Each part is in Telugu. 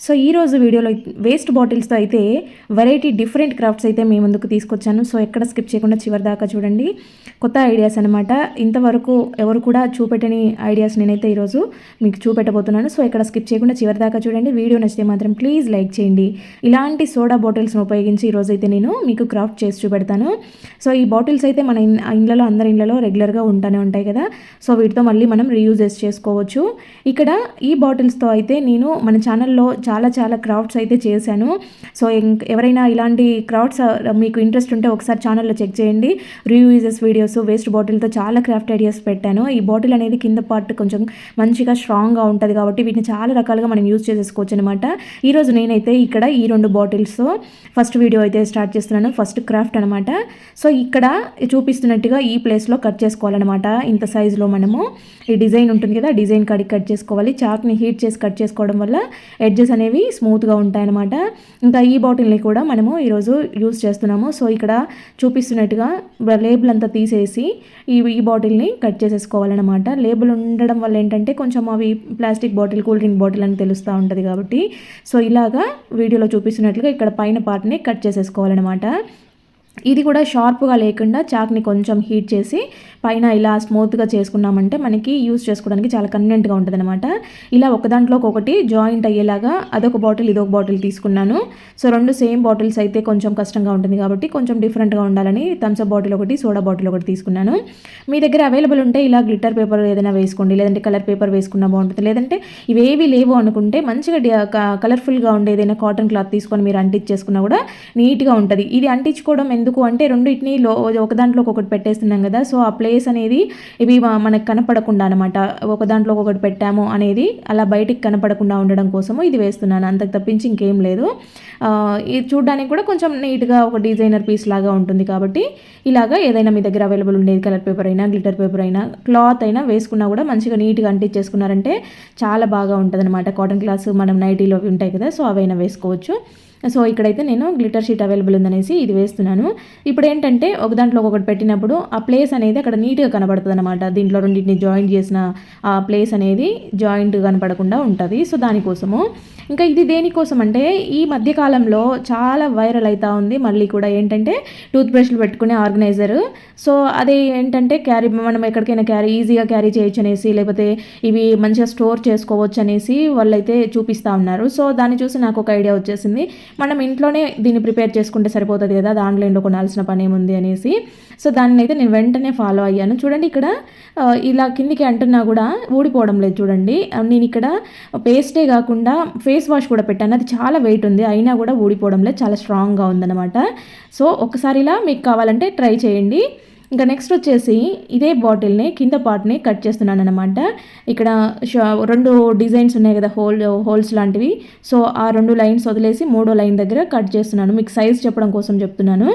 సో ఈరోజు వీడియోలో వేస్ట్ బాటిల్స్తో అయితే వెరైటీ డిఫరెంట్ క్రాఫ్ట్స్ అయితే మీ ముందుకు తీసుకొచ్చాను. సో ఎక్కడ స్కిప్ చేయకుండా చివరి దాకా చూడండి. కొత్త ఐడియాస్ అనమాట ఇంతవరకు ఎవరు కూడా చూపెట్టని ఐడియాస్ నేనైతే ఈరోజు మీకు చూపెట్టబోతున్నాను. సో ఎక్కడ స్కిప్ చేయకుండా చివరి దాకా చూడండి. వీడియో నచ్చితే మాత్రం ప్లీజ్ లైక్ చేయండి. ఇలాంటి సోడా బాటిల్స్ని ఉపయోగించి ఈరోజు అయితే నేను మీకు క్రాఫ్ట్ చేసి చూపెడతాను. సో ఈ బాటిల్స్ అయితే మన ఇన్- అందరి ఇండ్లలో రెగ్యులర్గా ఉంటానే ఉంటాయి కదా. సో వీటితో మళ్ళీ మనం రీయూజెస్ చేసుకోవచ్చు. ఇక్కడ ఈ బాటిల్స్తో అయితే నేను మన ఛానల్లో చాలా చాలా క్రాఫ్ట్స్ అయితే చేశాను. సో ఎవరైనా ఇలాంటి క్రాఫ్ట్స్ మీకు ఇంట్రెస్ట్ ఉంటే ఒకసారి ఛానల్లో చెక్ చేయండి. రీయూజెస్ వీడియోస్ వేస్ట్ బాటిల్తో చాలా క్రాఫ్ట్ ఐడియాస్ పెట్టాను. ఈ బాటిల్ అనేది కింద పార్ట్ కొంచెం మంచిగా స్ట్రాంగ్గా ఉంటుంది కాబట్టి వీటిని చాలా రకాలుగా మనం యూజ్ చేసేసుకోవచ్చు అనమాట ఈరోజు నేనైతే ఇక్కడ ఈ రెండు బాటిల్స్ ఫస్ట్ వీడియో అయితే స్టార్ట్ చేస్తున్నాను. ఫస్ట్ క్రాఫ్ట్ అనమాట సో ఇక్కడ చూపిస్తున్నట్టుగా ఈ ప్లేస్లో కట్ చేసుకోవాలన్నమాట. ఇంత సైజులో మనము. ఈ డిజైన్ ఉంటుంది కదా డిజైన్ కాడికి కట్ చేసుకోవాలి. చాక్ని హీట్ చేసి కట్ చేసుకోవడం వల్ల ఎడ్జెస్ అనేవి స్మూత్గా ఉంటాయన్నమాట. ఇంకా ఈ బాటిల్ని కూడా మనము ఈరోజు యూస్ చేస్తున్నాము. సో ఇక్కడ చూపిస్తున్నట్టుగా లేబుల్ అంతా తీసేసి ఈ ఈ బాటిల్ని కట్ చేసేసుకోవాలన్నమాట. లేబుల్ ఉండడం వల్ల ఏంటంటే కొంచెం అవి plastic bottle cool drink bottle అని తెలుస్తూ ఉంటుంది కాబట్టి. సో ఇలాగా వీడియోలో చూపిస్తున్నట్లుగా ఇక్కడ పైన పార్ట్ని కట్ చేసేసుకోవాలన్నమాట. ఇది కూడా షార్ప్గా లేకుండా చాక్ని కొంచెం హీట్ చేసి పైన ఇలా స్మూత్గా చేసుకున్నామంటే మనకి యూస్ చేసుకోవడానికి చాలా కన్వీనెంట్గా ఉంటుంది అనమాట ఇలా ఒక దాంట్లోకి ఒకటి జాయింట్ అయ్యేలాగా అదొక బాటిల్ ఇదొక బాటిల్ తీసుకున్నాను. సో రెండు సేమ్ బాటిల్స్ అయితే కొంచెం కష్టంగా ఉంటుంది కాబట్టి కొంచెం డిఫరెంట్గా ఉండాలని థమ్స్అప్ బాటిల్ ఒకటి సోడా బాటిల్ ఒకటి తీసుకున్నాను. మీ దగ్గర అవైలబుల్ ఉంటే ఇలా గ్లిటర్ పేపర్ ఏదైనా వేసుకోండి లేదంటే కలర్ పేపర్ వేసుకున్నా బాగుంటుంది. లేదంటే ఇవేవి లేవు అనుకుంటే మంచిగా కలర్ఫుల్గా ఉండే ఏదైనా కాటన్ క్లాత్ తీసుకొని మీరు అంటించేసుకున్నా కూడా నీట్గా ఉంటుంది. ఇది అంటించుకోవడం ఎందుకు అంటే రెండింటిని లో ఒక దాంట్లో ఒకటి పెట్టేస్తున్నాం కదా. సో ఆ ప్లేస్ అనేది ఇవి మనకు కనపడకుండా అనమాట ఒక దాంట్లో ఒకటి పెట్టాము అనేది అలా బయటికి కనపడకుండా ఉండడం కోసము ఇది వేస్తున్నాను. అంతకు తప్పించి ఇంకేం లేదు. ఇది చూడడానికి కూడా కొంచెం నీట్గా ఒక డిజైనర్ పీస్ లాగా ఉంటుంది కాబట్టి ఇలాగా ఏదైనా మీ దగ్గర అవైలబుల్ ఉండేది కలర్ పేపర్ అయినా గ్లిటర్ పేపర్ అయినా క్లాత్ అయినా వేసుకున్నా కూడా మంచిగా నీట్గా అంటించేసుకున్నారంటే చాలా బాగా ఉంటుంది అనమాట కాటన్ క్లాస్ మనం నైటీలో ఉంటాయి కదా సో అవైనా వేసుకోవచ్చు. సో ఇక్కడైతే నేను గ్లిటర్ షీట్ అవైలబుల్ ఉందనేసి ఇది వేస్తున్నాను. ఇప్పుడు ఏంటంటే ఒక దాంట్లో ఒకటి పెట్టినప్పుడు ఆ ప్లేస్ అనేది అక్కడ నీట్గా కనబడుతుంది అనమాట దీంట్లో రెండింటిని జాయింట్ చేసిన ఆ ప్లేస్ అనేది జాయింట్ కనపడకుండా ఉంటుంది. సో దానికోసము ఇంకా ఇది దేనికోసం అంటే ఈ మధ్యకాలంలో చాలా వైరల్ అవుతా ఉంది. మళ్ళీ కూడా ఏంటంటే టూత్ బ్రష్లు పెట్టుకునే ఆర్గనైజర్. సో అదే ఏంటంటే క్యారీ మనం ఎక్కడికైనా క్యారీ ఈజీగా క్యారీ చేయొచ్చు అనేసి లేకపోతే ఇవి మంచిగా స్టోర్ చేసుకోవచ్చు అనేసి వాళ్ళైతే చూపిస్తూ ఉన్నారు. సో దాన్ని చూసి నాకు ఒక ఐడియా వచ్చేసింది. మనం ఇంట్లోనే దీన్ని ప్రిపేర్ చేసుకుంటే సరిపోతుంది కదా ఆన్లైన్లో కొనాల్సిన పని ఏముంది అనేసి. సో దాన్ని అయితే నేను వెంటనే ఫాలో అయ్యాను. చూడండి ఇక్కడ ఇలా కిందికి అంటున్నా కూడా ఊడిపోవడం లేదు చూడండి. నేను ఇక్కడ పేస్టే కాకుండా ఫేస్ వాష్ కూడా పెట్టాను. అది చాలా వెయిట్ ఉంది అయినా కూడా ఊడిపోవడం లేదు చాలా స్ట్రాంగ్గా ఉందన్నమాట. సో ఒకసారి ఇలా మీకు కావాలంటే ట్రై చేయండి. ఇంకా నెక్స్ట్ వచ్చేసి ఇదే బాటిల్ని కింద పార్ట్ని కట్ చేస్తున్నాను అనమాట ఇక్కడ రెండు డిజైన్స్ ఉన్నాయి కదా హోల్ హోల్స్ లాంటివి. సో ఆ రెండు లైన్స్ వదిలేసి మూడో లైన్ దగ్గర కట్ చేస్తున్నాను. మీకు సైజ్ చెప్పడం కోసం చెప్తున్నాను.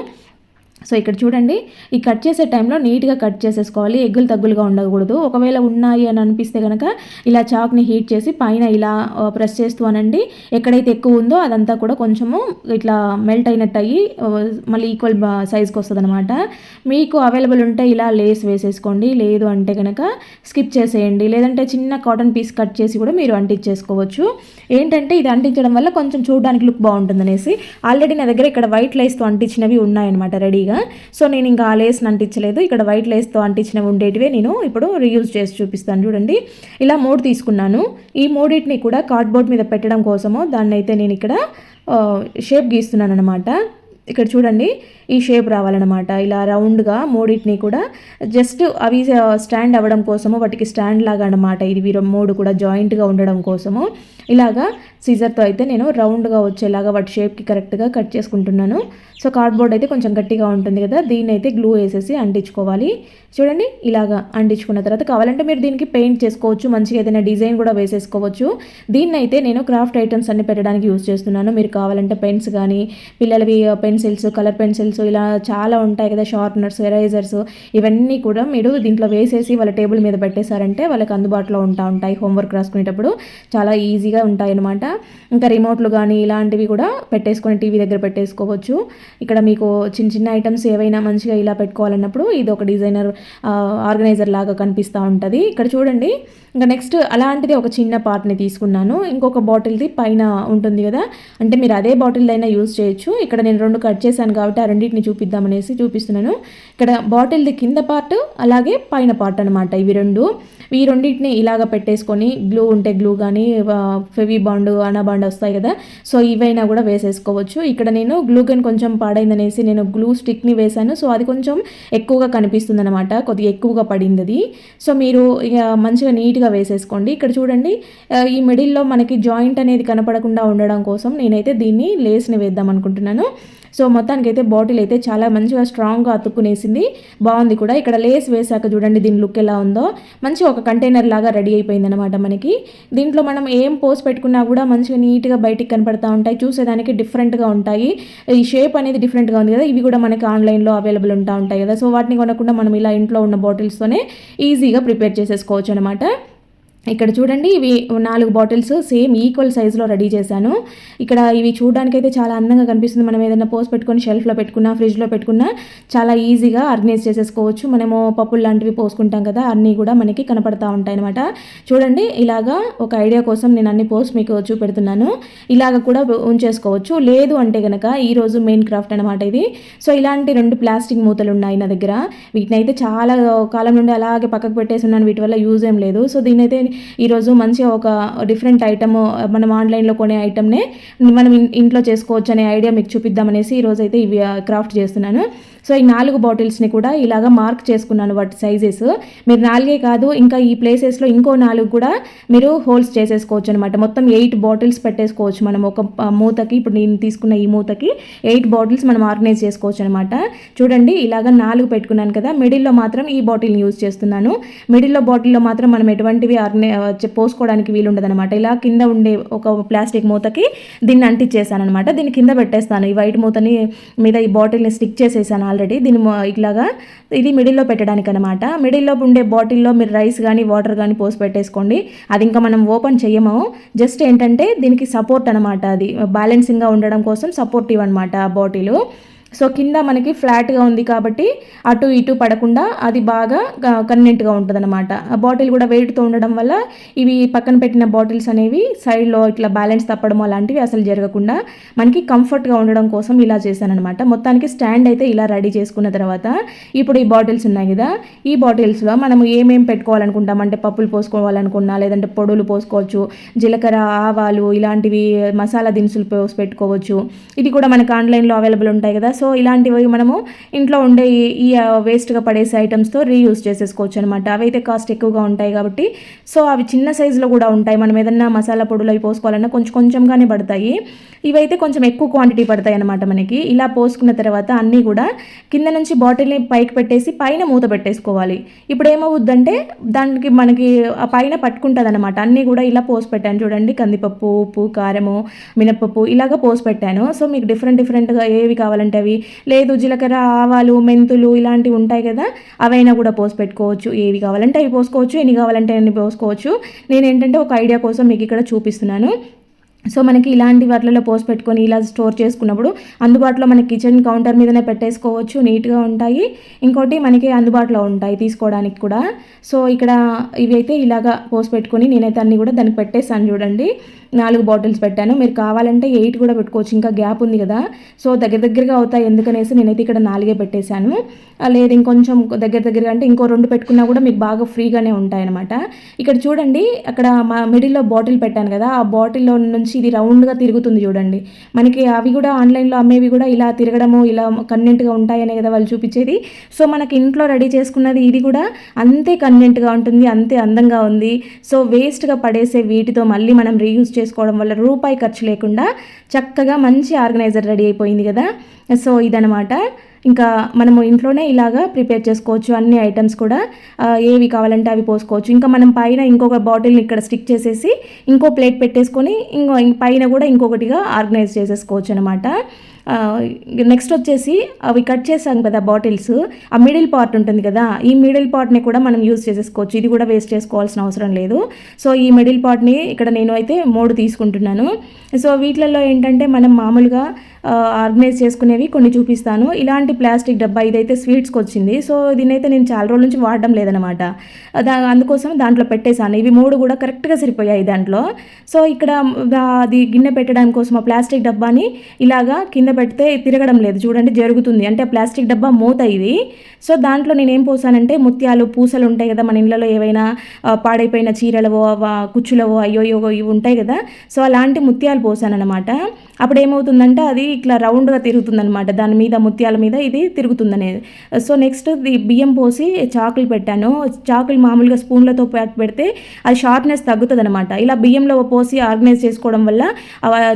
సో ఇక్కడ చూడండి ఈ కట్ చేసే టైంలో నీట్గా కట్ చేసేసుకోవాలి. ఎగ్గులు తగ్గులుగా ఉండకూడదు. ఒకవేళ ఉన్నాయి అని అనిపిస్తే కనుక ఇలా చాక్ని హీట్ చేసి పైన ఇలా ప్రెస్ చేస్తూ అనండి. ఎక్కడైతే ఎక్కువ ఉందో అదంతా కూడా కొంచెము ఇట్లా మెల్ట్ అయినట్టు అయ్యి మళ్ళీ ఈక్వల్ సైజ్కి వస్తుంది అనమాట మీకు అవైలబుల్ ఉంటే ఇలా లేస్ వేసేసుకోండి. లేదు అంటే కనుక స్కిప్ చేసేయండి. లేదంటే చిన్న కాటన్ పీస్ కట్ చేసి కూడా మీరు అంటించేసుకోవచ్చు. ఏంటంటే ఇది అంటించడం వల్ల కొంచెం చూడడానికి లుక్ బాగుంటుంది అనేసి ఆల్రెడీ నా దగ్గర ఇక్కడ వైట్ లైస్తో అంటించినవి ఉన్నాయన్నమాట రెడీగా. సో నేను ఇంకా ఆ లేస్ని అంటించలేదు. ఇక్కడ వైట్ లైస్తో అంటించినవి ఉండేటివే నేను ఇప్పుడు రీయూజ్ చేసి చూపిస్తాను చూడండి. ఇలా మూడు తీసుకున్నాను. ఈ మూడింటిని కూడా కార్డ్బోర్డ్ మీద పెట్టడం కోసము దాన్ని అయితే నేను ఇక్కడ షేప్ గీస్తున్నాను అనమాట ఇక్కడ చూడండి ఈ షేప్ రావాలన్నమాట. ఇలా రౌండ్గా మూడింటిని కూడా జస్ట్ అవి స్టాండ్ అవ్వడం కోసము వాటికి స్టాండ్ లాగా అనమాట ఇది వీరు మూడు కూడా జాయింట్గా ఉండడం కోసము. ఇలాగా సీజర్తో అయితే నేను రౌండ్గా వచ్చేలాగా వాటి షేప్కి కరెక్ట్గా కట్ చేసుకుంటున్నాను. సో కార్డ్బోర్డ్ అయితే కొంచెం గట్టిగా ఉంటుంది కదా దీన్ని అయితే గ్లూ వేసేసి అంటించుకోవాలి. చూడండి ఇలాగా అంటించుకున్న తర్వాత కావాలంటే మీరు దీనికి పెయింట్ చేసుకోవచ్చు మంచిగా ఏదైనా డిజైన్ కూడా వేసేసుకోవచ్చు. దీన్ని అయితే నేను క్రాఫ్ట్ ఐటమ్స్ అన్ని పెట్టడానికి యూస్ చేస్తున్నాను. మీరు కావాలంటే పెన్స్ కానీ పిల్లలవి పెన్సిల్స్ కలర్ పెన్సిల్స్ ఇలా చాలా ఉంటాయి కదా షార్ప్నర్స్ ఎరైజర్స్ ఇవన్నీ కూడా మీరు దీంట్లో వేసేసి వాళ్ళ టేబుల్ మీద పెట్టేశారంటే వాళ్ళకి అందుబాటులో ఉంటా ఉంటాయి. హోంవర్క్ రాసుకునేటప్పుడు చాలా ఈజీగా ఉంటాయన్నమాట. ఇంకా రిమోట్లు కానీ ఇలాంటివి కూడా పెట్టేసుకొని టీవీ దగ్గర పెట్టేసుకోవచ్చు. ఇక్కడ మీకు చిన్న చిన్న ఐటమ్స్ ఏవైనా మంచిగా ఇలా పెట్టుకోవాలన్నప్పుడు ఇది ఒక డిజైనర్ ఆర్గనైజర్ లాగా కనిపిస్తూ ఉంటుంది. ఇక్కడ చూడండి. ఇంకా నెక్స్ట్ అలాంటిది ఒక చిన్న పార్ట్ని తీసుకున్నాను. ఇంకొక బాటిల్ది పైన ఉంటుంది కదా. అంటే మీరు అదే బాటిల్ అయినా యూజ్ చేయొచ్చు. ఇక్కడ నేను రెండు కట్ చేశాను కాబట్టి ఆ రెండింటిని చూపిద్దామనేసి చూపిస్తున్నాను. ఇక్కడ బాటిల్ది కింద పార్ట్ అలాగే పైన పార్ట్ అనమాట ఇవి రెండు. ఈ రెండింటిని ఇలాగ పెట్టేసుకొని గ్లూ ఉంటే గ్లూ కానీ ఫెవీ బాండ్ అనా బాండ్ వస్తాయి కదా. సో ఇవైనా కూడా వేసేసుకోవచ్చు. ఇక్కడ నేను గ్లూకెన్ కొంచెం పాడైందనేసి నేను గ్లూ స్టిక్ని వేశాను. సో అది కొంచెం ఎక్కువగా కనిపిస్తుంది అనమాట కొద్దిగా ఎక్కువగా పడింది అది సో మీరు ఇక మంచిగా నీట్గా వేసేసుకోండి. ఇక్కడ చూడండి ఈ మిడిల్లో మనకి జాయింట్ అనేది కనపడకుండా ఉండడం కోసం నేనైతే దీన్ని లేస్ని వేద్దాం అనుకుంటున్నాను. సో మొత్తానికైతే బాటిల్ అయితే చాలా మంచిగా స్ట్రాంగ్గా అతుక్కునేసింది. బాగుంది కూడా. ఇక్కడ లేస్ వేసాక చూడండి దీని లుక్ ఎలా ఉందో. మంచి ఒక కంటైనర్ లాగా రెడీ అయిపోయింది అనమాట మనకి. దీంట్లో మనం ఏం పోస్ట్ పెట్టుకున్నా కూడా మంచిగా నీట్గా బయటికి కనపడతా ఉంటాయి. చూసేదానికి డిఫరెంట్గా ఉంటాయి. ఈ షేప్ అనేది డిఫరెంట్గా ఉంది కదా ఇవి కూడా మనకి ఆన్లైన్లో అవైలబుల్ ఉంటా ఉంటాయి కదా. సో వాటిని కొనకుండా మనం ఇలా ఇంట్లో ఉన్న బాటిల్స్తోనే ఈజీగా ప్రిపేర్ చేసేసుకోవచ్చు అనమాట ఇక్కడ చూడండి ఇవి నాలుగు బాటిల్స్ సేమ్ ఈక్వల్ సైజులో రెడీ చేశాను. ఇక్కడ ఇవి చూడడానికి అయితే చాలా అందంగా కనిపిస్తుంది. మనం ఏదైనా పోస్ పెట్టుకొని షెల్ఫ్లో పెట్టుకున్నా ఫ్రిడ్జ్లో పెట్టుకున్నా చాలా ఈజీగా ఆర్గనైజ్ చేసేసుకోవచ్చు. మనము పప్పులు లాంటివి పోసుకుంటాం కదా అన్నీ కూడా మనకి కనపడతా ఉంటాయి అనమాట చూడండి ఇలాగా ఒక ఐడియా కోసం నేను అన్ని పోస్ట్ మీకు చూపెడుతున్నాను. ఇలాగ కూడా ఉంచేసుకోవచ్చు. లేదు అంటే కనుక ఈరోజు మెయిన్ క్రాఫ్ట్ అనమాట ఇది. సో ఇలాంటి రెండు ప్లాస్టిక్ మూతలు ఉన్నాయి నా దగ్గర. వీటిని అయితే చాలా కాలం నుండి అలాగే పక్కకు పెట్టేసి ఉన్నాను. వీటి వల్ల యూజ్ ఏం లేదు. సో దీని అయితే ఈరోజు మంచిగా ఒక డిఫరెంట్ ఐటమ్ మనం ఆన్లైన్లో కొనే ఐటమ్నే మనం ఇంట్లో చేసుకోవచ్చు అనే ఐడియా మీకు చూపిద్దామనేసి ఈరోజు అయితే ఇవి క్రాఫ్ట్ చేస్తున్నాను. సో ఈ నాలుగు బాటిల్స్ని కూడా ఇలాగ మార్క్ చేసుకున్నాను వాటి సైజెస్. మీరు నాలుగే కాదు ఇంకా ఈ ప్లేసెస్లో ఇంకో నాలుగు కూడా మీరు హోల్స్ చేసేసుకోవచ్చు అనమాట మొత్తం ఎయిట్ బాటిల్స్ పెట్టేసుకోవచ్చు మనం ఒక మూతకి. ఇప్పుడు నేను తీసుకున్న ఈ మూతకి ఎయిట్ బాటిల్స్ మనం ఆర్గనైజ్ చేసుకోవచ్చు అనమాట చూడండి ఇలాగ నాలుగు పెట్టుకున్నాను కదా. మిడిల్లో మాత్రం ఈ బాటిల్ని యూజ్ చేస్తున్నాను. మిడిల్లో బాటిల్లో మాత్రం మనం ఎటువంటివి ఆర్గనై పోసుకోవడానికి వీలు ఉండదనమాట ఇలా కింద ఉండే ఒక ప్లాస్టిక్ మూతకి దీన్ని అంటించేసాను అనమాట దీన్ని కింద పెట్టేస్తాను. ఈ వైట్ మూతని మీద ఈ బాటిల్ని స్టిక్ చేసేసాను ఆల్రెడీ దీన్ని ఇట్లాగా ఇది మిడిల్లో పెట్టడానికి అనమాట మిడిల్లో ఉండే బాటిల్లో మీరు రైస్ కానీ వాటర్ కానీ పోసి పెట్టేసుకోండి. అది ఇంకా మనం ఓపెన్ చేయము. జస్ట్ ఏంటంటే దీనికి సపోర్ట్ అనమాట అది. బ్యాలెన్సింగ్గా ఉండడం కోసం సపోర్టివ్ అనమాట ఆ బాటిల్. సో కింద మనకి ఫ్లాట్గా ఉంది కాబట్టి అటు ఇటు పడకుండా అది బాగా కన్వెంట్గా ఉంటుంది అనమాట ఆ బాటిల్ కూడా వెయిట్తో ఉండడం వల్ల ఇవి పక్కన పెట్టిన బాటిల్స్ అనేవి సైడ్లో ఇట్లా బ్యాలెన్స్ తప్పడం అలాంటివి అసలు జరగకుండా మనకి కంఫర్ట్గా ఉండడం కోసం ఇలా చేశాను అనమాట మొత్తానికి స్టాండ్ అయితే ఇలా రెడీ చేసుకున్న తర్వాత ఇప్పుడు ఈ బాటిల్స్ ఉన్నాయి కదా ఈ బాటిల్స్లో మనం ఏమేమి పెట్టుకోవాలనుకుంటాం? అంటే పప్పులు పోసుకోవాలనుకున్నా లేదంటే పొడులు పోసుకోవచ్చు జీలకర్ర ఆవాలు ఇలాంటివి మసాలా దినుసులు పోసి పెట్టుకోవచ్చు. ఇది కూడా మనకు ఆన్లైన్లో అవైలబుల్ ఉంటాయి కదా సో ఇలాంటివి మనము ఇంట్లో ఉండే ఈ వేస్ట్గా పడేసే ఐటమ్స్తో రీయూస్ చేసేసుకోవచ్చు అనమాట అవి అయితే కాస్ట్ ఎక్కువగా ఉంటాయి కాబట్టి. సో అవి చిన్న సైజులో కూడా ఉంటాయి. మనం ఏదన్నా మసాలా పొడులు అవి పోసుకోవాలన్నా కొంచెం కొంచెంగానే పడతాయి. ఇవైతే కొంచెం ఎక్కువ క్వాంటిటీ పడతాయి అనమాట మనకి. ఇలా పోసుకున్న తర్వాత అన్నీ కూడా కింద నుంచి బాటిల్ని పైకి పెట్టేసి పైన మూత పెట్టేసుకోవాలి. ఇప్పుడు ఏమవుద్దంటే దానికి మనకి ఆ పైన పట్టుకుంటుంది అనమాట అన్నీ కూడా ఇలా పోసి పెట్టాను. చూడండి కందిపప్పు ఉప్పు కారము మినపప్పు ఇలాగ పోసి పెట్టాను. సో మీకు డిఫరెంట్ డిఫరెంట్గా ఏవి కావాలంటే అవి లేదు జీలకర్ర ఆవాలు మెంతులు ఇలాంటివి ఉంటాయి కదా అవైనా కూడా పోసి పెట్టుకోవచ్చు. ఏవి కావాలంటే అవి పోసుకోవచ్చు ఎన్ని కావాలంటే అన్ని పోసుకోవచ్చు. నేను ఏంటంటే ఒక ఐడియా కోసం మీకు ఇక్కడ చూపిస్తున్నాను. సో మనకి ఇలాంటి వాటిలలో పోసి పెట్టుకొని ఇలా స్టోర్ చేసుకున్నప్పుడు అందుబాటులో మనకి కిచెన్ కౌంటర్ మీదనే పెట్టేసుకోవచ్చు నీట్గా ఉంటాయి. ఇంకోటి మనకి అందుబాటులో ఉంటాయి తీసుకోవడానికి కూడా. సో ఇక్కడ ఇవి అయితే ఇలాగా పోసి పెట్టుకొని నేనైతే అన్నీ కూడా దానికి పెట్టేసాను చూడండి. నాలుగు బాటిల్స్ పెట్టాను. మీరు కావాలంటే ఎయిట్ కూడా పెట్టుకోవచ్చు. ఇంకా గ్యాప్ ఉంది కదా. సో దగ్గర దగ్గరగా అవుతాయి ఎందుకనేసి నేనైతే ఇక్కడ నాలుగే పెట్టేశాను. లేదు ఇంకొంచెం దగ్గర దగ్గరగా అంటే ఇంకో రెండు పెట్టుకున్నా కూడా మీకు బాగా ఫ్రీగానే ఉంటాయి అనమాట ఇక్కడ చూడండి అక్కడ మా మిడిల్లో బాటిల్ పెట్టాను కదా. ఆ బాటిల్లో నుంచి ఇది రౌండ్గా తిరుగుతుంది చూడండి. మనకి అవి కూడా ఆన్లైన్లో అమ్మేవి కూడా ఇలా తిరగడము ఇలా కన్వెంట్గా ఉంటాయనే కదా వాళ్ళు చూపించేది. సో మనకి ఇంట్లో రెడీ చేసుకున్నది ఇది కూడా అంతే కన్వెంట్గా ఉంటుంది అంతే అందంగా ఉంది. సో వేస్ట్గా పడేసే వీటితో మళ్ళీ మనం రీయూజ్ చేసుకోవడం వల్ల రూపాయి ఖర్చు లేకుండా చక్కగా మంచి ఆర్గనైజర్ రెడీ అయిపోయింది కదా. సో ఇదనమాట ఇంకా మనము ఇంట్లోనే ఇలాగా ప్రిపేర్ చేసుకోవచ్చు అన్ని ఐటమ్స్ కూడా ఏవి కావాలంటే అవి పోసుకోవచ్చు. ఇంకా మనం పైన ఇంకొక బాటిల్ని ఇక్కడ స్టిక్ చేసేసి ఇంకో ప్లేట్ పెట్టేసుకొని ఇంకో పైన కూడా ఇంకొకటిగా ఆర్గనైజ్ చేసేసుకోవచ్చు అనమాట నెక్స్ట్ వచ్చేసి అవి కట్ చేసాం కదా బాటిల్స్ ఆ మిడిల్ పార్ట్ ఉంటుంది కదా ఈ మిడిల్ పార్ట్ని కూడా మనం యూజ్ చేసేసుకోవచ్చు. ఇది కూడా వేస్ట్ చేసుకోవాల్సిన అవసరం లేదు. సో ఈ మిడిల్ పార్ట్ని ఇక్కడ నేను అయితే మూడు తీసుకుంటున్నాను. సో వీటిలలో ఏంటంటే మనం మామూలుగా ఆర్గనైజ్ చేసుకునేవి కొన్ని చూపిస్తాను. ఇలాంటి ప్లాస్టిక్ డబ్బా ఇదైతే స్వీట్స్కి వచ్చింది. సో దీనైతే నేను చాలా రోజుల నుంచి వాడడం లేదనమాట దా అందుకోసం దాంట్లో పెట్టేశాను. ఇవి మూడు కూడా కరెక్ట్గా సరిపోయాయి దాంట్లో. సో ఇక్కడ అది గిన్నె పెట్టడానికి కోసం ఆ ప్లాస్టిక్ డబ్బాని ఇలాగా కింద పెడితే తిరగడం లేదు. చూడండి జరుగుతుంది. అంటే ఆ ప్లాస్టిక్ డబ్బా మూత ఇది. సో దాంట్లో నేను ఏం పోసానంటే ముత్యాలు పూసలు ఉంటాయి కదా మన ఇళ్ళలో ఏవైనా పాడైపోయిన చీరలవో వా- కుచ్చులవో అయ్యో ఇవి ఉంటాయి కదా. సో అలాంటి ముత్యాలు పోసానన్నమాట. అప్పుడు ఏమవుతుందంటే అది ఇట్లా రౌండ్గా తిరుగుతుందన్నమాట. దాని మీద ముత్యాల మీద ఇది తిరుగుతుందనేది. సో నెక్స్ట్ ది బియ్యం పోసి చాకులు పెట్టాను. చాకులు మామూలుగా స్పూన్లతో పాటు పెడితే అది షార్ప్నెస్ తగ్గుతుంది అనమాట ఇలా బియ్యంలో పోసి ఆర్గనైజ్ చేసుకోవడం వల్ల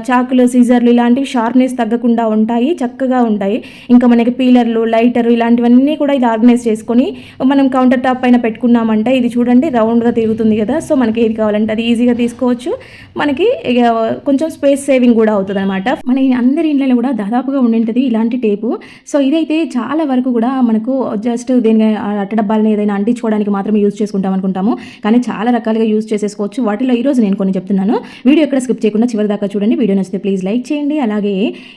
చాకులు సీజర్లు ఇలాంటివి షార్ప్నెస్ తగ్గకుండా ఉంటాయి చక్కగా ఉంటాయి. ఇంకా మనకి పీలర్లు లైటర్ ఇలాంటివన్నీ కూడా ఇది ఆర్గనైజ్ చేసుకొని మనం కౌంటర్ టాప్ పైన పెట్టుకున్నామంటే ఇది చూడండి రౌండ్గా తిరుగుతుంది కదా. సో మనకి ఏది కావాలంటే అది ఈజీగా తీసుకోవచ్చు. మనకి కొంచెం స్పేస్ సేవింగ్ కూడా అవుతుంది అనమాట మన అందరి ఇళ్ళలో కూడా దాదాపుగా ఉండింటుంది ఇలాంటి టేపు. సో ఇదైతే చాలా వరకు కూడా మనకు జస్ట్ దేని అట్ట డబ్బాలని ఏదైనా అంటించుకోవడానికి మాత్రమే యూజ్ చేసుకుంటాం అనుకుంటాము. కానీ చాలా రకాలుగా యూజ్ చేసేసుకోవచ్చు. వాటిలో ఈరోజు నేను కొన్ని చెప్తున్నాను. వీడియో ఎక్కడ స్కిప్ చేయకుండా చివరి దాకా చూడండి. వీడియో నచ్చితే ప్లీజ్ లైక్ చేయండి. అలాగే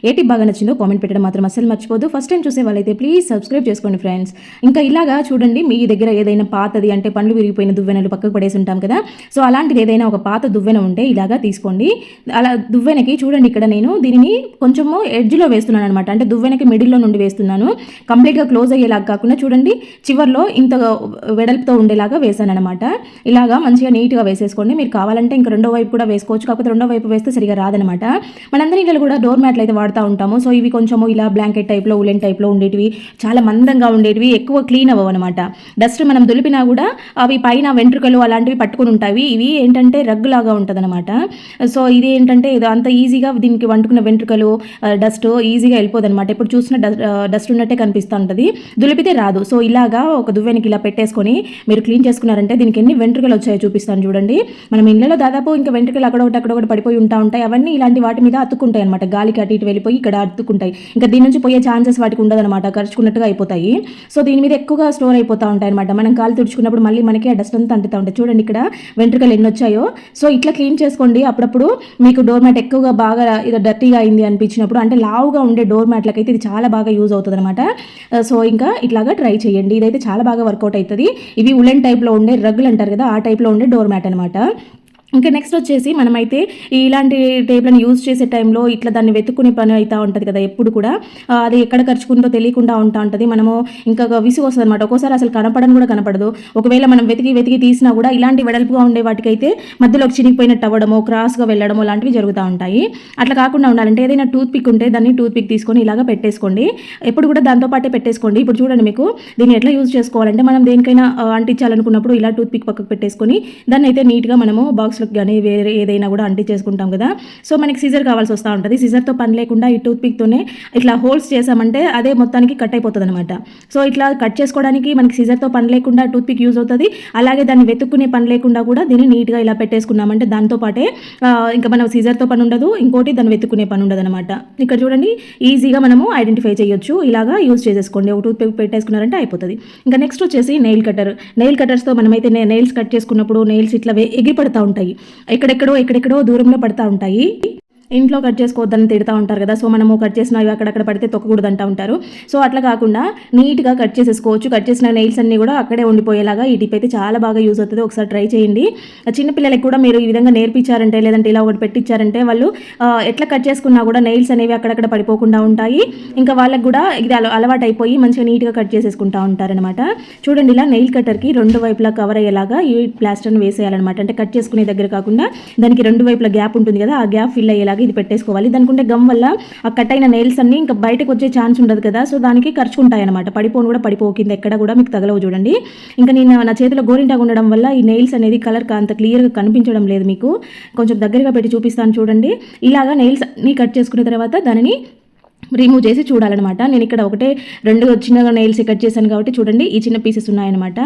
ఏ టిప్ బాగా నచ్చిందో కామెంట్ పెట్టడం మాత్రం అస్సలు మర్చిపోదు ఫస్ట్ టైం చూసే వాళ్ళైతే ప్లీజ్ సబ్స్క్రైబ్ చేసుకోండి ఫ్రెండ్స్ ఇంకా ఇలాగా చూడండి మీ దగ్గర ఏదైనా పాతది అంటే పండ్లు విరిగిపోయిన దువ్వెనలు పక్కకు పడేసి ఉంటాం కదా. సో అలాంటిది ఏదైనా ఒక పాత దువ్వెన ఉంటే ఇలాగా తీసుకోండి. అలా దువ్వెనకి చూడండి ఇక్కడ నేను దీనిని కొంచెము ఎడ్జ్లో వేస్తున్నాను అనమాట అంటే దువ్వెనకి మిడిల్లో నుండి వేస్తున్నాను. కంప్లీట్గా క్లోజ్ అయ్యేలాగా కాకుండా చూడండి చివర్లో ఇంత వెడల్పుతో ఉండేలాగా వేసాను అనమాట ఇలాగా మంచిగా నీట్గా వేసేసుకోండి. మీరు కావాలంటే ఇంకా రెండో వైపు కూడా వేసుకోవచ్చు. కాకపోతే రెండో వైపు వేస్తే సరిగా రాదనమాట మనందరి ఇళ్ళు కూడా డోర్ మ్యాట్లు అయితే వాడుతూ ఉంటాము. సో ఇవి కొంచెము ఇలా బ్లాంకెట్ టైప్లో ఉలెన్ టైప్లో ఉండేటివి చాలా మందంగా ఉండేటివి ఎక్కువ క్లీన్ అవ్వవు అనమాట డస్ట్ మనం దులిపినా కూడా అవి పైన వెంట్రుకలు అలాంటివి పట్టుకుని ఉంటాయి. ఇవి ఏంటంటే రగ్గు లాగా ఉంటుంది అనమాట సో ఇది ఏంటంటే ఇది అంత ఈజీగా దీనికి వంటుకున్న వెంట్రుకలు డస్ట్ ఈజీగా వెళ్ళిపోదు అనమాట ఇప్పుడు చూసిన డస్ట్ ఉన్నట్టే కనిపిస్తూ ఉంటుంది. దులిపితే రాదు. సో ఇలాగా ఒక దువ్వెనికి ఇలా పెట్టేసుకొని మీరు క్లీన్ చేసుకున్నారంటే దీనికి ఎన్ని వెంట్రుకలు వచ్చాయో చూపిస్తాను చూడండి. మనం ఇళ్ళలో దాదాపు ఇంకా వెంట్రుకలు అక్కడ ఒకటి అక్కడ ఒకటి పడిపోయి ఉంటా ఉంటాయి. అవన్నీ ఇలాంటి వాటి మీద అతుక్కుంటాయి అనమాట గాలికి అటు ఇటు వెళ్ళిపోయి ఇక్కడ అతుక్కుంటాయి. ఇంకా దీని నుంచి పోయే ఛాన్సెస్ వాటికి ఉండదన్నమాట. ఖర్చుకున్నట్టుగా అయిపోతాయి. సో దీని మీద ఎక్కువగా స్టోర్ అయిపోతూ ఉంటాయి అనమాట మనం కాలు తుడుచుకున్నప్పుడు మళ్ళీ మనకి ఆ డస్ట్ అంతా అంటుతూ ఉంటాయి చూడండి ఇక్కడ వెంట్రుకలు ఎన్ని వచ్చాయో. సో ఇట్లా క్లీన్ చేసుకోండి. అప్పుడప్పుడు మీకు డోర్ మ్యాట్ ఎక్కువగా బాగా ఇది డర్టీగా అయింది అనిపించినప్పుడు అంటే లావుగా ఉండే డోర్ మ్యాట్లకైతే ఇది చాలా బాగా యూజ్ అవుతుంది అనమాట సో uh, ఇంకా ఇట్లాగా ట్రై చేయండి. ఇదైతే చాలా బాగా వర్కౌట్ అవుతుంది ఇవి ఉలెన్ టైప్లో ఉండే రగ్గులు అంటారు కదా ఆ టైప్లో ఉండే డోర్ మ్యాట్ అనమాట ఇంకా నెక్స్ట్ వచ్చేసి మనమైతే ఇలాంటి టేబుల్ని యూజ్ చేసే టైంలో ఇట్లా దాన్ని వెతుక్కునే పని అవుతూ ఉంటుంది కదా ఎప్పుడు కూడా. అది ఎక్కడ ఖర్చుకుందో తెలియకుండా ఉంటా ఉంటుంది. మనము ఇంకా విసుగు వస్తుంది అనమాట ఒక్కోసారి అసలు కనపడని కూడా కనపడదు. ఒకవేళ మనం వెతికి వెతికి తీసినా కూడా ఇలాంటి వెడల్పుగా ఉండే వాటికైతే మధ్యలో చినిగిపోయినట్టు అవ్వడమో క్రాస్గా వెళ్ళడమో లాంటివి జరుగుతూ ఉంటాయి. అట్లా కాకుండా ఉండాలంటే ఏదైనా టూత్ పిక్ ఉంటే దాన్ని టూత్ పిక్ తీసుకొని ఇలాగ పెట్టేసుకోండి. ఎప్పుడు కూడా దాంతో పాటే పెట్టేసుకోండి. ఇప్పుడు చూడండి మీకు దీన్ని ఎట్లా యూజ్ చేసుకోవాలంటే మనం దేనికైనా అంటించాలనుకున్నప్పుడు ఇలా టూత్ పిక్ పక్కకు పెట్టేసుకొని దాన్ని అయితే నీట్గా మనము బాక్స్ బాక్స్లోకి కానీ వేరే ఏదైనా కూడా అంటి చేసుకుంటాం కదా. సో మనకి సీజర్ కావాల్సి వస్తూ ఉంటుంది. సీజర్తో పని లేకుండా ఈ టూత్ పిక్తోనే ఇట్లా హోల్స్ చేసామంటే అదే మొత్తానికి కట్ అయిపోతుంది అనమాట సో ఇట్లా కట్ చేసుకోవడానికి మనకి సీజర్తో పని లేకుండా టూత్ పిక్ యూజ్ అవుతుంది. అలాగే దాన్ని వెతుక్కునే పని లేకుండా కూడా దీన్ని నీట్గా ఇలా పెట్టేసుకున్నామంటే దాంతో పాటే ఇంకా మనం సీజర్తో పని ఉండదు. ఇంకోటి దాన్ని వెతుక్కునే పని ఉండదు అనమాట ఇక్కడ చూడండి ఈజీగా మనము ఐడెంటిఫై చేయొచ్చు. ఇలాగా యూజ్ చేసేసుకోండి. ఒక టూత్ పిక్ పెట్టేసుకున్నారంటే అయిపోతుంది. ఇంకా నెక్స్ట్ వచ్చేసి నెయిల్ కటర్ నెయిల్ కటర్స్తో మనమైతే నెయిల్స్ కట్ చేసుకున్నప్పుడు నెయిల్స్ ఇట్లా ఎగిరిపడతా ఉంటాయి. ఉంటాయి. ఎక్కడెక్కడో ఎక్కడెక్కడో దూరంలో పడతా ఉంటాయి. ఇంట్లో కట్ చేసుకోవద్దని తిడతా ఉంటారు కదా సో మనము కట్ చేసిన అవి అక్కడక్కడ పడితే తొక్కకూడదు అంటూ ఉంటారు. సో అట్లా కాకుండా నీట్గా కట్ చేసేసుకోవచ్చు. కట్ చేసిన నెయిల్స్ అన్ని కూడా అక్కడే ఉండిపోయేలాగా ఈ టిప్ అయితే చాలా బాగా యూజ్ అవుతుంది. ఒకసారి ట్రై చేయండి. చిన్నపిల్లలకి కూడా మీరు ఈ విధంగా నేర్పించారంటే లేదంటే ఇలా ఒకటి పెట్టించారంటే వాళ్ళు ఎట్లా కట్ చేసుకున్నా కూడా నెయిల్స్ అనేవి అక్కడక్కడ పడిపోకుండా ఉంటాయి. ఇంకా వాళ్ళకి కూడా ఇది అలవాటు అయిపోయి మంచిగా నీట్గా కట్ చేసేసుకుంటా ఉంటారనమాట చూడండి ఇలా నెయిల్ కట్టర్కి రెండు వైపులా కవర్ అయ్యేలాగా ఈ ప్లాస్టర్ని వేసేయాలన్నమాట. అంటే కట్ చేసుకునే దగ్గర కాకుండా దానికి రెండు వైపులా గ్యాప్ ఉంటుంది కదా ఆ గ్యాప్ ఫిల్ అయ్యేలాగా ఇది పెట్టేసుకోవాలి. దానికుంటే గమ్ వల్ల ఆ కట్ అయిన నెయిల్స్ అన్ని ఇంకా బయటకు వచ్చే ఛాన్స్ ఉండదు కదా. సో దానికి ఖర్చుకుంటాయి అనమాట పడిపోను కూడా పడిపో కింద ఎక్కడ కూడా మీకు తగలవు చూడండి. ఇంకా నేను నా చేతిలో గోరింటాగా ఉండడం వల్ల ఈ నెయిల్స్ అనేది కలర్ అంత క్లియర్గా కనిపించడం లేదు మీకు. కొంచెం దగ్గరగా పెట్టి చూపిస్తాను చూడండి. ఇలాగా నెయిల్స్ అన్ని కట్ చేసుకున్న తర్వాత దానిని రిమూవ్ చేసి చూడాలన్నమాట. నేను ఇక్కడ ఒకటే రెండు చిన్న నెయిల్స్ కట్ చేశాను కాబట్టి చూడండి ఈ చిన్న పీసెస్ ఉన్నాయన్నమాట.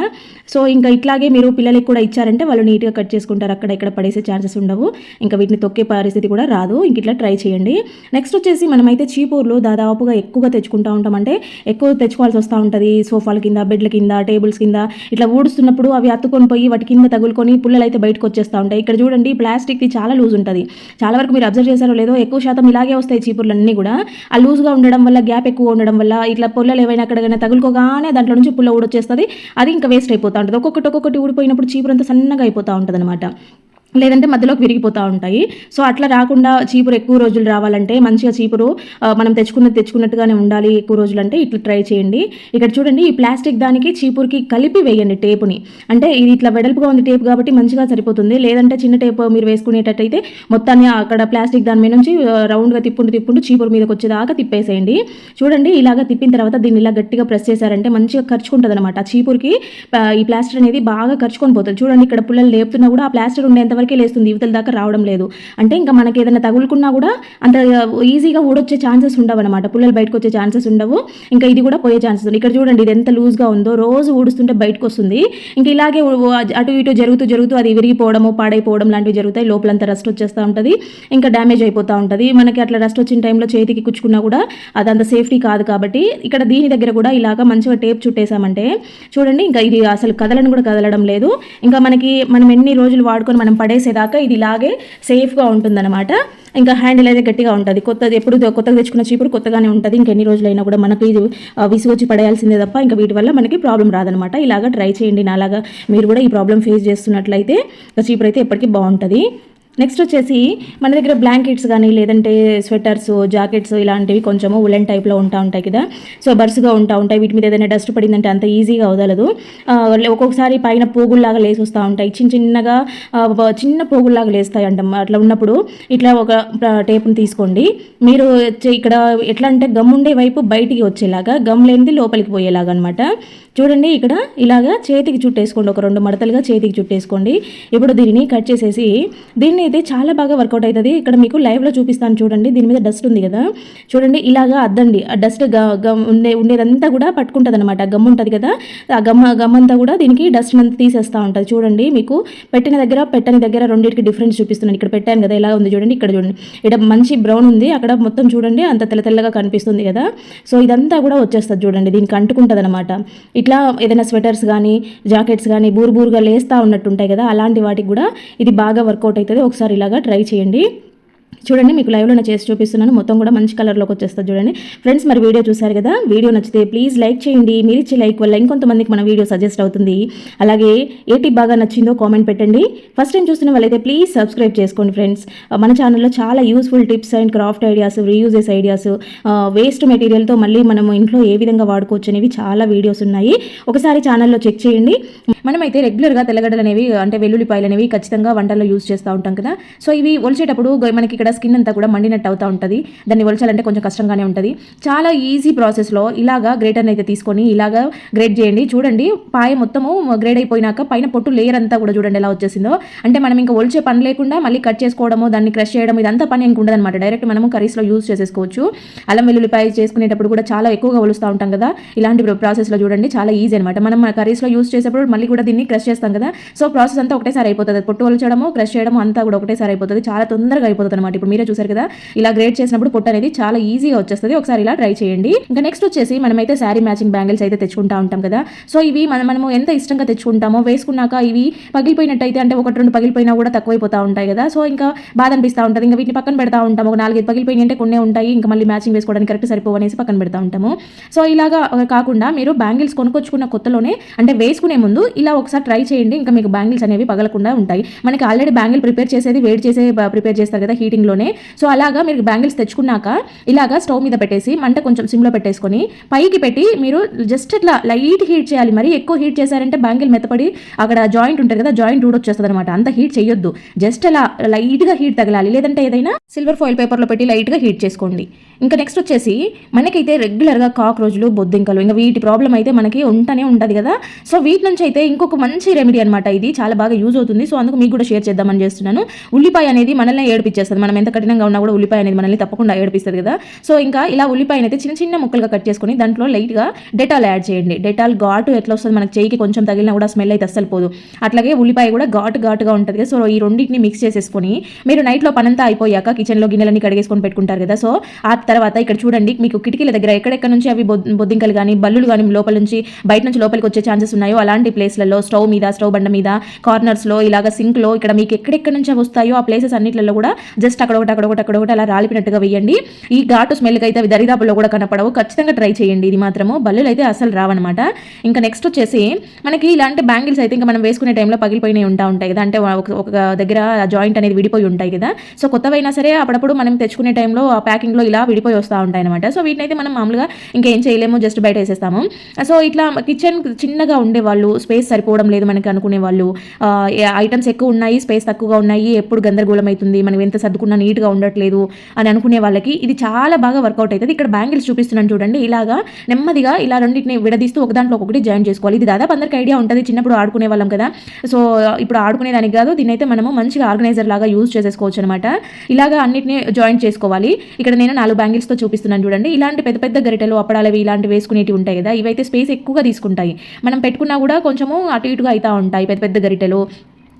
సో ఇంకా ఇట్లాగే మీరు పిల్లలకి కూడా ఇచ్చారంటే వాళ్ళు నీట్గా కట్ చేసుకుంటారు. అక్కడ ఇక్కడ పడేసే ఛాన్సెస్ ఉండవు. ఇంకా వీటిని తొక్కే పరిస్థితి కూడా రాదు. ఇంక ఇట్లా ట్రై చేయండి. నెక్స్ట్ వచ్చేసి మనమైతే చీపూర్లో దాదాపుగా ఎక్కువగా తెచ్చుకుంటూ ఉంటామంటే ఎక్కువ తెచ్చుకోవాల్సి వస్తూ ఉంటుంది. సోఫాల కింద బెడ్ల కింద టేబుల్స్ కింద. ఇట్లా ఊడుస్తున్నప్పుడు అవి అత్తుకొని పోయి వాటి కింద తగులుకొని పుల్లలు అయితే బయటకు వచ్చేస్తూ ఉంటాయి. ఇక్కడ చూడండి ప్లాస్టిక్ది చాలా లూజ్ ఉంటుంది. చాలా వరకు మీరు అబ్జర్వ్ చేశారో లేదో ఎక్కువ శాతం ఇలాగే వస్తాయి చీపుర్లు అన్నీ కూడా. ఆ లూజ్గా ఉండడం వల్ల గ్యాప్ ఎక్కువ ఉండడం వల్ల ఇట్లా పొల్లలు ఏవైనా ఎక్కడైనా తగులుకోగానే దాంట్లో నుంచి పుల్ల ఊడొచ్చేస్తుంది. అది ఇంకా వేస్ట్ అయిపోతూ ఉంటుంది. ఒక్కొక్కటి ఒక్కొక్కటి ఊడిపోయినప్పుడు చీపురంతా సన్నగా అయిపోతూ ఉంటుంది అనమాట లేదంటే మధ్యలోకి విరిగిపోతూ ఉంటాయి. సో అట్లా రాకుండా చీపురు ఎక్కువ రోజులు రావాలంటే మంచిగా చీపురు మనం తెచ్చుకున్నది తెచ్చుకున్నట్టుగానే ఉండాలి ఎక్కువ రోజులు అంటే ఇట్లా ట్రై చేయండి. ఇక్కడ చూడండి ఈ ప్లాస్టిక్ దానికి చీపురుకి కలిపి వేయండి టేపుని. అంటే ఇది ఇట్లా వెడల్పుగా ఉంది టేప్ కాబట్టి మంచిగా సరిపోతుంది. లేదంటే చిన్న టేప్ మీరు వేసుకునేటట్టయితే మొత్తాన్ని అక్కడ ప్లాస్టిక్ దాని మీద నుంచి రౌండ్గా తిప్పుంటూ తిప్పుంటూ చీపురు మీదకి వచ్చేదాకా తిప్పేసేయండి. చూడండి ఇలాగ తిప్పిన తర్వాత దీన్ని ఇలా గట్టిగా ప్రెస్ చేశారంటే మంచిగా ఖర్చుకుంటుంది అనమాట చీపురుకి ఈ ప్లాస్టర్ అనేది బాగా ఖర్చుకొని పోతుంది. చూడండి ఇక్కడ పుల్లలు లేపుతున్నా కూడా ఆ ప్లాస్టర్ ఉండేంత వరకే లేస్తుంది ఇవతల దాకా రావడం లేదు. అంటే ఇంకా మనకి ఏదైనా తగులుకున్నా కూడా అంత ఈజీగా ఊడొచ్చే ఛాన్సెస్ ఉండవు అనమాట పుల్లలు బయటకు వచ్చే ఛాన్సెస్ ఉండవు. ఇంకా ఇది కూడా పోయే ఛాన్సెస్ ఉంది. ఇక్కడ చూడండి ఇది ఎంత లూజ్గా ఉందో. రోజు ఊడుస్తుంటే బయటకు వస్తుంది ఇంకా ఇలాగే అటు ఇటు జరుగుతూ జరుగుతూ అది విరిగిపోవడము పాడైపోవడం లాంటివి జరుగుతాయి. లోపలంతా రస్ట్ వచ్చేస్తూ ఉంటుంది. ఇంకా డ్యామేజ్ అయిపోతూ ఉంటుంది. మనకి అట్లా రస్ట్ వచ్చిన టైంలో చేతికి కుచ్చుకున్నా కూడా అదంత సేఫ్టీ కాదు కాబట్టి ఇక్కడ దీని దగ్గర కూడా ఇలాగా మంచిగా టేప్ చుట్టేసామంటే చూడండి ఇంకా ఇది అసలు కదలను కూడా కదలడం లేదు. ఇంకా మనకి మనం ఎన్ని రోజులు వాడుకొని మనం పడేసేదాకా ఇది ఇలాగే సేఫ్గా ఉంటుందన్నమాట. ఇంకా హ్యాండిల్ అయితే గట్టిగా ఉంటుంది. కొత్తది ఎప్పుడు కొత్తగా తెచ్చుకున్న చీపురు కొత్తగానే ఉంటుంది. ఇంకా ఎన్ని రోజులైనా కూడా మనకి ఇది విసుగొచ్చి పడేయాల్సిందే తప్ప ఇంకా వీటి వల్ల మనకి ప్రాబ్లం రాదనమాట ఇలాగా ట్రై చేయండి. నాలాగా మీరు కూడా ఈ ప్రాబ్లం ఫేస్ చేస్తున్నట్లయితే చీపురు అయితే ఎప్పటికీ బాగుంటుంది. నెక్స్ట్ వచ్చేసి మన దగ్గర బ్లాంకెట్స్ కానీ లేదంటే స్వెటర్స్ జాకెట్స్ ఇలాంటివి కొంచెము ఉలెన్ టైప్లో ఉంటా ఉంటాయి కదా. సో బర్స్గా ఉంటా ఉంటాయి. వీటి మీద ఏదైనా డస్ట్ పడిందంటే అంత ఈజీగా వదలదు. ఒక్కొక్కసారి పైన పోగుల్లాగా లేసి వస్తూ ఉంటాయి. చిన్న చిన్నగా చిన్న పోగుల్లాగా లేస్తాయి అంట. అట్లా ఉన్నప్పుడు ఇట్లా ఒక టేప్ని తీసుకోండి. మీరు ఇక్కడ ఎట్లా అంటే గమ్ ఉండే వైపు బయటికి వచ్చేలాగా గమ్ లేనిది లోపలికి పోయేలాగా అనమాట చూడండి ఇక్కడ ఇలాగా చేతికి చుట్టేసుకోండి. ఒక రెండు మడతలుగా చేతికి చుట్టేసుకోండి. ఇప్పుడు దీనిని కట్ చేసేసి దీన్ని అయితే చాలా బాగా వర్కౌట్ అవుతుంది. ఇక్కడ మీకు లైవ్లో చూపిస్తాను చూడండి. దీని మీద డస్ట్ ఉంది కదా. చూడండి ఇలాగా అద్దండి. ఆ డస్ట్ ఉండే ఉండేదంతా కూడా పట్టుకుంటుంది అనమాట గమ్ ఉంటుంది కదా. ఆ గమ్మ గమ్ అంతా కూడా దీనికి డస్ట్ అంతా తీసేస్తూ ఉంటుంది. చూడండి మీకు పెట్టిన దగ్గర పెట్టని దగ్గర రెండింటికి డిఫరెన్స్ చూపిస్తున్నాను. ఇక్కడ పెట్టాను కదా ఎలా ఉంది చూడండి. ఇక్కడ చూడండి. ఇక్కడ మంచి బ్రౌన్ ఉంది. అక్కడ మొత్తం చూడండి అంత తెల్ల తెల్లగా కనిపిస్తుంది కదా. సో ఇదంతా కూడా వచ్చేస్తుంది చూడండి. దీనికి అంటుకుంటుంది అనమాట ఇట్లా ఏదైనా స్వెటర్స్ కానీ జాకెట్స్ కానీ బూరు బూరుగా లేస్తూ ఉన్నట్టు ఉంటాయి కదా. అలాంటి వాటికి కూడా ఇది బాగా వర్కౌట్ అవుతుంది. ఒకసారి ఇలాగా ట్రై చేయండి. చూడండి మీకు లైవ్లో నేను చేసి చూపిస్తున్నాను. మొత్తం కూడా మంచి కలర్లోకి వచ్చేస్తుంది చూడండి. ఫ్రెండ్స్ మరి వీడియో చూసారు కదా? వీడియో నచ్చితే ప్లీజ్ లైక్ చేయండి. మీరు ఇచ్చే లైక్ వల్ల ఇంకొంతమందికి మన వీడియో సజెస్ట్ అవుతుంది. అలాగే ఏ టిప్ బాగా నచ్చిందో కామెంట్ పెట్టండి. ఫస్ట్ టైం చూస్తున్న వాళ్ళైతే ప్లీజ్ సబ్స్క్రైబ్ చేసుకోండి ఫ్రెండ్స్ మన ఛానల్లో చాలా useful tips and craft ideas reuses ideas waste మెటీరియల్తో మళ్ళీ మనం ఇంట్లో ఏ విధంగా వాడుకోవచ్చు అనేవి చాలా వీడియోస్ ఉన్నాయి. ఒకసారి ఛానల్లో చెక్ చేయండి. మనమైతే రెగ్యులర్గా తెల్లగడ్డలు అనేవి అంటే వెల్లుల్లిపాయలు అనేవి ఖచ్చితంగా వంటల్లో యూజ్ చేస్తూ ఉంటాం కదా. సో ఇవి ఒలిచేటప్పుడు మనకి ఇక్కడ స్కిన్ అంతా కూడా మండినట్టు అవుతూ ఉంటుంది. దాన్ని ఒలచాలంటే కొంచెం కష్టంగానే ఉంటుంది. చాలా ఈజీ ప్రాసెస్లో ఇలాగా గ్రేటర్ని అయితే తీసుకొని ఇలాగా గ్రేట్ చేయండి. చూడండి పాయ మొత్తము గ్రేడ్ అయిపోయినాక పైన పొట్టు లేయర్ అంతా కూడా చూడండి ఎలా వచ్చేసిందో. అంటే మనం ఇంకా ఒలిచే పని లేకుండా మళ్ళీ కట్ చేసుకోవడము దాన్ని క్రష్ చేయడం ఇదంతా పని ఇంక ఉండదు అనమాట డైరెక్ట్ మనము కర్రీస్లో యూజ్ చేసేసుకోవచ్చు. అల్లం వెల్లుల్లిపాయ చేసుకునేటప్పుడు కూడా చాలా ఎక్కువగా ఒలుస్తూ ఉంటాం కదా. ఇలాంటి ప్రాసెస్లో చూడండి చాలా ఈజీ అనమాట మనం మన కర్రీస్లో యూజ్ చేసేప్పుడు మళ్ళీ కూడా దీన్ని క్రష్ చేస్తాం కదా. సో ప్రాసెస్ అంతా ఒకటేసారి అయిపోతుంది. పొట్టు ఒలచడము క్రష్ చేయడం అంతా కూడా ఒకటేసారి అయిపోతుంది. చాలా తొందరగా అయిపోతుంది అనమాట ఇప్పుడు మీరే చూసారు కదా ఇలా గ్రేట్ చేసినప్పుడు పొట్టు అనేది చాలా ఈజీగా వచ్చేస్తుంది. ఒకసారి ఇలా ట్రై చేయండి. ఇంకా నెక్స్ట్ వచ్చేసి మనమైతే శారీ మ్యాచింగ్ బ్యాంగిల్స్ అయితే తెచ్చుకుంటా ఉంటాం కదా. సో ఇవి మనం మనము ఎంత ఇష్టంగా తెచ్చుకుంటామో వేసుకున్నాక ఇవి పగిలిపోయినట్టయితే అంటే ఒకటి రెండు పగిలిపోయినా కూడా తక్కువైపోతా ఉంటాయి కదా. సో ఇంకా బాధ అనిపిస్తూ ఉంటుంది. ఇంకా వీటిని పక్కన పెడతా ఉంటాము. ఒక నాలుగైదు పగిలిపోయినాయి అంటే కొన్ని ఉంటాయి. ఇంకా మళ్ళీ మ్యాచింగ్ వేసుకోవడానికి కరెక్ట్ సరిపోవు అనేసి పక్కన పెడతా ఉంటాము. సో ఇలాగా కాకుండా మీరు బ్యాంగిల్స్ కొనుక్కొచ్చుకున్న కొత్తలోనే అంటే వేసుకునే ముందు ఇలా ఒకసారి ట్రై చేయండి. ఇంకా మీకు బ్యాంగిల్స్ అనేవి పగలకుండా ఉంటాయి. మనకి ఆల్రెడీ బ్యాంగిల్ ప్రిపేర్ చేసేది వెయిట్ చేసే ప్రిపేర్ చేస్తారు కదా హీటింగ్లోనే సో అలాగా మీరు బ్యాంగిల్స్ తెచ్చుకున్నాక ఇలాగా స్టవ్ మీద పెట్టేసి మంట కొంచెం సిమ్లో పెట్టేసుకొని పైకి పెట్టి మీరు జస్ట్ ఇట్లా లైట్ హీట్ చేయాలి. మరి ఎక్కువ హీట్ చేశారంటే బ్యాంగిల్ మెత్తపడి అక్కడ జాయింట్ ఉంటుంది కదా జాయింట్ ఊడొచ్చేస్తుంది అనమాట అంత హీట్ చేయొద్దు జస్ట్ అలా లైట్గా హీట్ తగలాలి. లేదంటే ఏదైనా సిల్వర్ ఫాయిల్ పేపర్లో పెట్టి లైట్గా హీట్ చేసుకోండి. ఇంకా నెక్స్ట్ వచ్చేసి మనకైతే రెగ్యులర్గా కాక్రోజులు బొద్దింకలు ఇంకా వీటి ప్రాబ్లం అయితే మనకి ఉంటనే ఉంటుంది కదా. సో వీటి నుంచి అయితే ఇంకొక మంచి రెమెడీ అనమాట ఇది. చాలా బాగా యూజ్ అవుతుంది. సో అందుకు మీకు కూడా షేర్ చేద్దామని చేస్తున్నాను. ఉల్లిపాయ అనేది మనల్ని ఏడిపించేస్తుంది మనం ఎంత కఠినంగా ఉన్నా కూడా ఉల్లిపాయ అనేది మనల్ని తప్పకుండా ఏడిపిస్తుంది కదా. సో ఇంకా ఇలా ఉల్లిపాయని అయితే చిన్న చిన్న ముక్కలుగా కట్ చేసుకొని దాంట్లో లైట్గా డెటాల్ యాడ్ చేయండి. డెటాల్ ఘాటు ఎట్లా వస్తుంది మనకి చేయికి కొంచెం తగిలినా కూడా స్మెల్ అయితే అస్సలు పోదు. అట్లాగే ఉల్లిపాయ కూడా ఘాటు ఘాటుగా ఉంటుంది కదా. సో ఈ రెండింటిని మిక్స్ చేసేసుకొని మీరు నైట్లో పనంతా అయిపోయాక కిచెన్లో గిన్నెలన్నీ కడిగేసుకొని పెట్టుకుంటారు కదా. సో ఆ తర్వాత ఇక్కడ చూడండి మీకు కిటికీల దగ్గర ఎక్కడెక్కడ నుంచి అవి బొద్దింకలు కానీ బల్లులు కానీ లోపల నుంచి బయట నుంచి లోపలికి వచ్చే ఛాన్సెస్ ఉన్నాయో అలాంటి ప్లేస్లలో స్టవ్ మీద స్టవ్ బండ మీద కార్నర్స్లో ఇలాగ సింక్లో ఇక్కడ మీకు ఎక్కడెక్కడ నుంచి వస్తాయో ఆ ప్లేసెస్ అన్నిట్లలో కూడా జస్ట్ అక్కడ ఒకటి అక్కడ ఒకటి అక్కడ ఒకటి అలా రాలిపినట్టుగా వేయండి ఈ ఘాటు స్మెల్కి అయితే అవి దరిదాపుల్లో కూడా కనపడవు ఖచ్చితంగా ట్రై చేయండి ఇది మాత్రము బల్లులు అయితే అసలు రావన్నమాట ఇంకా నెక్స్ట్ వచ్చేసి మనకి ఇలాంటి బ్యాంగిల్స్ అయితే ఇంకా మనం వేసుకునే టైంలో పగిలిపోయినవి ఉంటా ఉంటాయి కదా అంటే ఒక- దగ్గర జాయింట్ అనేది విడిపోయి ఉంటాయి కదా సో కొత్తవైనా సరే అప్పుడప్పుడు మనం తెచ్చుకునే టైంలో ఆ ప్యాకింగ్లో ఇలా విడిపోయి వస్తూ ఉంటాయి అనమాట సో వీటిని అయితే మనం మామూలుగా ఇంకేం చేయలేము జస్ట్ బయట వేసేస్తాము సో ఇట్లా కిచెన్ చిన్నగా ఉండే వాళ్ళు స్పేస్ సరిపోవడం లేదు మనకి అనుకునే వాళ్ళు ఐటమ్స్ ఎక్కువ ఉన్నాయి స్పేస్ తక్కువగా ఉన్నాయి ఎప్పుడు గందరగోళం అవుతుంది మనం ఎంత సర్దుకున్న నీట్గా ఉండట్లేదు అని అనుకునే వాళ్ళకి ఇది చాలా బాగా వర్కౌట్ అవుతుంది ఇక్కడ బ్యాంగిల్స్ చూపిస్తున్నాను చూడండి. ఇలాగా నెమ్మదిగా ఇలా రెండింటిని విడదీస్తూ ఒక దాంట్లో ఒకటి జాయిన్ చేసుకోవాలి. ఇది దాదాపు అందరికీ ఐడియా ఉంటుంది. చిన్నప్పుడు ఆడుకునే వాళ్ళం కదా. సో ఇప్పుడు ఆడుకునే దానికి కాదు దీన్ని అయితే మనము మంచిగా ఆర్గనైజర్ లాగా యూజ్ చేసేసుకోవచ్చు అనమాట ఇలాగా అన్నిటిని జాయిన్ చేసుకోవాలి. ఇక్కడ నేను నాలుగు బ్యాంగిల్స్తో చూపిస్తున్నాను చూడండి. ఇలాంటి పెద్ద పెద్ద గరిటెలు అప్పడాలవి ఇలాంటివి వేసుకునేవి ఉంటాయి కదా. ఇవైతే స్పేస్ ఎక్కువగా తీసుకుంటాయి. మనం పెట్టుకున్నా కూడా కొంచెము అటు ఇటుగా అవుతూ ఉంటాయి. పెద్ద పెద్ద గరిటెలు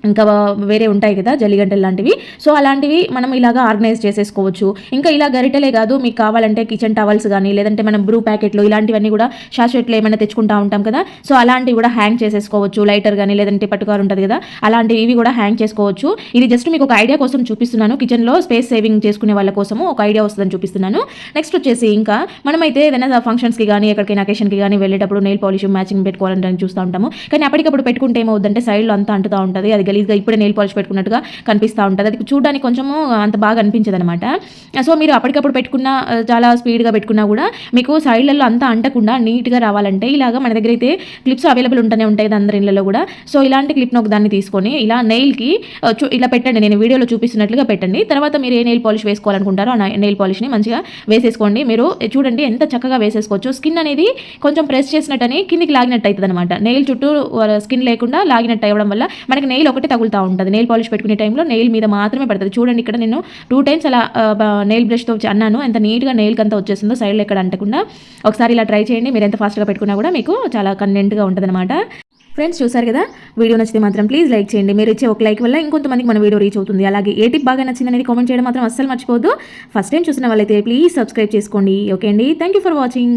ఇంకా వేరే ఉంటాయి కదా జల్లిగంటలు లాంటివి. సో అలాంటివి మనం ఇలాగా ఆర్గనైజ్ చేసేసుకోవచ్చు. ఇంకా ఇలా గరిటలే కాదు మీకు కావాలంటే కిచెన్ టవల్స్ కానీ లేదంటే మనం బ్రూ ప్యాకెట్లు ఇలాంటివన్నీ కూడా షాషెట్లు ఏమైనా తెచ్చుకుంటా ఉంటాం కదా. సో అలాంటివి కూడా హ్యాంగ్ చేసేసుకోవచ్చు. లైటర్ కానీ లేదంటే పట్టుకారు ఉంటుంది కదా అలాంటివి ఇవి కూడా హ్యాంగ్ చేసుకోవచ్చు. ఇది జస్ట్ మీకు ఒక ఐడియా కోసం చూపిస్తున్నాను. కిచెన్లో స్పేస్ సేవింగ్ చేసుకునే వాళ్ళ కోసము ఒక ఐడియా వస్తుందని చూపిస్తున్నాను. నెక్స్ట్ వచ్చేసి ఇంకా మనమైతే ఏదైనా ఫంక్షన్స్కి కానీ ఎక్కడికైనా అకేషన్కి కానీ వెళ్ళేటప్పుడు నెయిల్ పాలిష్ మ్యాచింగ్ పెట్టుకోవాలని చూస్తూ ఉంటాము. కానీ అప్పటికప్పుడు పెట్టుకుంటే ఏమవుద్దంటే సైడ్లో అంతా అంటుతూ ఉంటుంది. అది గలీజ్గా ఇప్పుడే నెయిల్ పాలిష్ పెట్టుకున్నట్టుగా కనిపిస్తూ ఉంటుంది. అది చూడడానికి కొంచెము అంత బాగా అనిపించదు అనమాట సో మీరు అప్పటికప్పుడు పెట్టుకున్న చాలా స్పీడ్గా పెట్టుకున్నా కూడా మీకు సైడ్లలో అంతా అంటకుండా నీట్గా రావాలంటే ఇలాగా మన దగ్గర అయితే క్లిప్స్ అవైలబుల్ ఉంటూనే ఉంటాయి అందరి ఇళ్ళలో కూడా. సో ఇలాంటి క్లిప్ను ఒక దాన్ని తీసుకొని ఇలా నెయిల్కి ఇలా పెట్టండి. నేను వీడియోలో చూపిస్తున్నట్లుగా పెట్టండి. తర్వాత మీరు ఏ నెయిల్ పాలిష్ వేసుకోవాలనుకుంటారో ఆ నెయిల్ పాలిష్ని మంచిగా వేసేసుకోండి. మీరు చూడండి ఎంత చక్కగా వేసేసుకోవచ్చు. స్కిన్ అనేది కొంచెం ప్రెస్ చేసినట్టని కిందికి లాగినట్టు అవుతుంది అనమాట నెయిల్ చుట్టూ స్కిన్ లేకుండా లాగినట్టు అవ్వడం వల్ల మనకి నెయిల్ ఒకటి తగులుతూ ఉంటుంది. నెయిల్ పాలిష్ పెట్టుకునే టైంలో నెయిల్ మీద మాత్రమే పడుతుంది. చూడండి ఇక్కడ నేను టూ టైమ్స్ అలా నెయిల్ బ్రష్తో అన్నాను. ఎంత నీట్గా నెయిల్కి అంతా వచ్చేసిందో సైడ్లో ఎక్కడ అంటకుండా ఒకసారి ఇలా ట్రై చేయండి. మీరు ఎంత ఫాస్ట్గా పెట్టుకున్నా కూడా మీకు చాలా కన్వెంట్గా ఉంటుందన్నమాట. ఫ్రెండ్స్ చూసారు కదా? వీడియో నచ్చితే మాత్రం ప్లీజ్ లైక్ చేయండి. మీరు ఇచ్చే ఒక లైక్ వల్ల ఇంకొంతమందికి మన వీడియో రీచ్ అవుతుంది. అలాగే ఏ టిప్ బాగా నచ్చింది అనేది కామెంట్ చేయడం మాత్రం అస్సలు మర్చిపోవద్దు. ఫస్ట్ టైం చూసిన వాళ్ళైతే ప్లీజ్ సబ్స్క్రైబ్ చేసుకోండి. ఓకే అండి? Thank you for watching